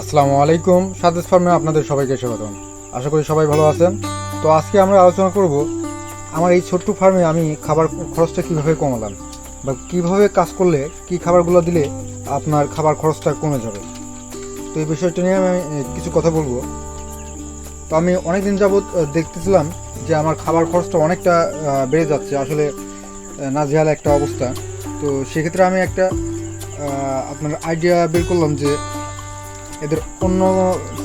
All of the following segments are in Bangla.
আসসালামু আলাইকুম। সাদেস ফার্মে আপনাদের সবাইকে স্বাগতম। আশা করি সবাই ভালো আছেন। তো আজকে আমরা আলোচনা করব আমার এই ছোট্ট ফার্মে আমি খাবার খরচটা কীভাবে কমালাম বা কীভাবে কাজ করলে কী খাবারগুলো দিলে আপনার খাবার খরচটা কমে যাবে। তো এই বিষয়টা নিয়ে আমি কিছু কথা বলব। তো আমি অনেক দিন যাবৎ দেখতেছিলাম যে আমার খাবার খরচটা অনেকটা বেড়ে যাচ্ছে। আসলে নাজেহাল একটা অবস্থা। তো সেক্ষেত্রে আমি একটা আপনার আইডিয়া বের করলাম যে এদের অন্য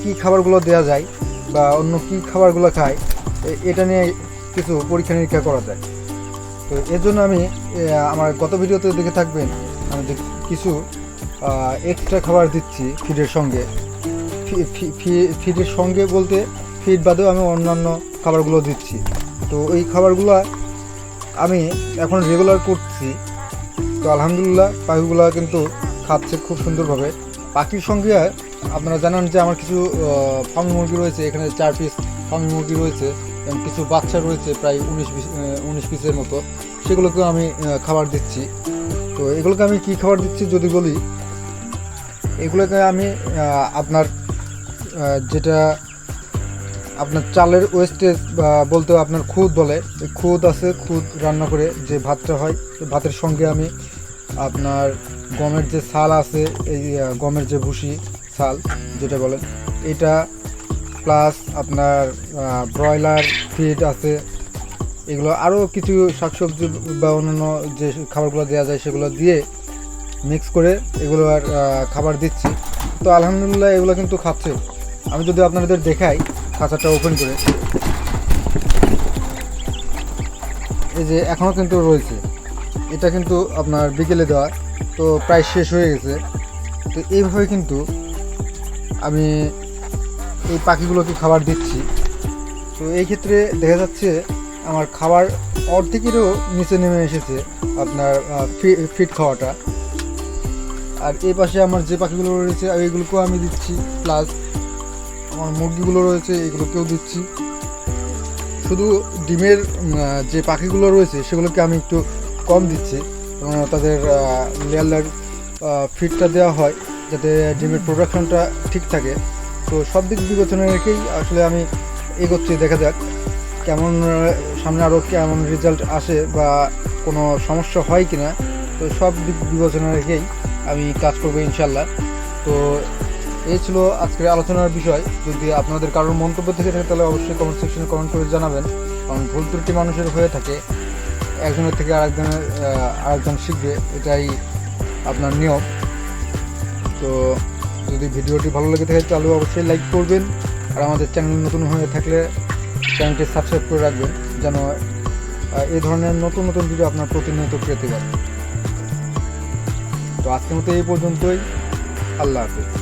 কি খাবারগুলো দেওয়া যায় বা অন্য কি খাবারগুলো খায় এটা নিয়ে কিছু পরীক্ষা নিরীক্ষা করা যায়। তো এর জন্য আমি আমার গত ভিডিওতে দেখে থাকবেন, আমি কিছু এক্সট্রা খাবার দিচ্ছি ফিডের সঙ্গে। ফিডের সঙ্গে বলতে ফিড বাদেও আমি অন্যান্য খাবারগুলো দিচ্ছি। তো এই খাবারগুলো আমি এখন রেগুলার করছি। তো আলহামদুলিল্লাহ, পাখিগুলো কিন্তু খাচ্ছে খুব সুন্দরভাবে। পাখির সঙ্গে আপনারা জানেন যে আমার কিছু ফার্মি মুরগি রয়েছে, এখানে চার পিস ফার্মি মুরগি রয়েছে, এবং কিছু বাচ্চা রয়েছে, প্রায় উনিশ উনিশ পিসের মতো। সেগুলোকেও আমি খাবার দিচ্ছি। তো এগুলোকে আমি কি খাবার দিচ্ছি যদি বলি, এগুলোকে আমি আপনার যেটা আপনার চালের ওয়েস্টেজ বলতে আপনার খুদ বলে খুদ আছে, খুদ রান্না করে যে ভাতটা হয় ভাতের সঙ্গে আমি আপনার গমের যে ছাল আছে, এই গমের যে ভুসি ছাল যেটা বলেন। এটা প্লাস আপনার ব্রয়লার ফিড আছে। এগুলো আরও কিছু শাকসবজি বা অন্যান্য যে খাবারগুলো দেওয়া যায় সেগুলো দিয়ে মিক্স করে এগুলো আর খাবার দিচ্ছি। তো আলহামদুলিল্লাহ এগুলো কিন্তু খাচ্ছে। আমি যদি আপনাদের দেখাই, খাঁচাটা ওপেন করে। এই যে এখনও কিন্তু রয়েছে। এটা কিন্তু আপনার বিকেলে দেওয়া, তো প্রায় শেষ হয়ে গেছে। তো এইভাবে কিন্তু আমি এই পাখিগুলোকে খাবার দিচ্ছি। তো এই ক্ষেত্রে দেখা যাচ্ছে আমার খাবার অর্ধেকেরও নিচে নেমে এসেছে আপনার ফিট খাওয়াটা। আর এই পাশে আমার যে পাখিগুলো রয়েছে এইগুলোকেও আমি দিচ্ছি প্লাস আমার মুরগিগুলো রয়েছে, এগুলোকেও দিচ্ছি। শুধু ডিমের যে পাখিগুলো রয়েছে, সেগুলোকে আমি একটু কম দিচ্ছি। তাদের লেয়ার ফিডটা দেওয়া হয়। যাতে ডিমের প্রোডাকশনটা ঠিক থাকে। তো সব দিক বিবেচনা রেখেই আসলে আমি এগোচ্ছি, দেখা যাক কেমন সামনে আরও কেমন রেজাল্ট আসে বা কোনো সমস্যা হয় কি না তো সব দিক বিবেচনা রেখেই আমি কাজ করব ইনশাল্লাহ তো এই ছিল আজকের আলোচনার বিষয়। যদি আপনাদের কারোর মন্তব্য থেকে থাকে, তাহলে অবশ্যই কমেন্ট সেকশনে কমেন্ট করে জানাবেন। কারণ ভুল ত্রুটি মানুষের হয়ে থাকে, একজনের থেকে আরেকজনের আরেকজন শিখবে, এটাই আপনার নিয়ম। তো যদি ভিডিওটি ভালো লেগে থাকে তাহলে অবশ্যই লাইক করবেন। আর আমাদের চ্যানেল নতুন হয়ে থাকলে চ্যানেলটি সাবস্ক্রাইব করে রাখবেন, যেন এই ধরনের নতুন নতুন ভিডিও আপনার প্রতিনিয়ত পেতে পারেন তো আজকের মতো এই পর্যন্তই। আল্লাহ হাফিজ।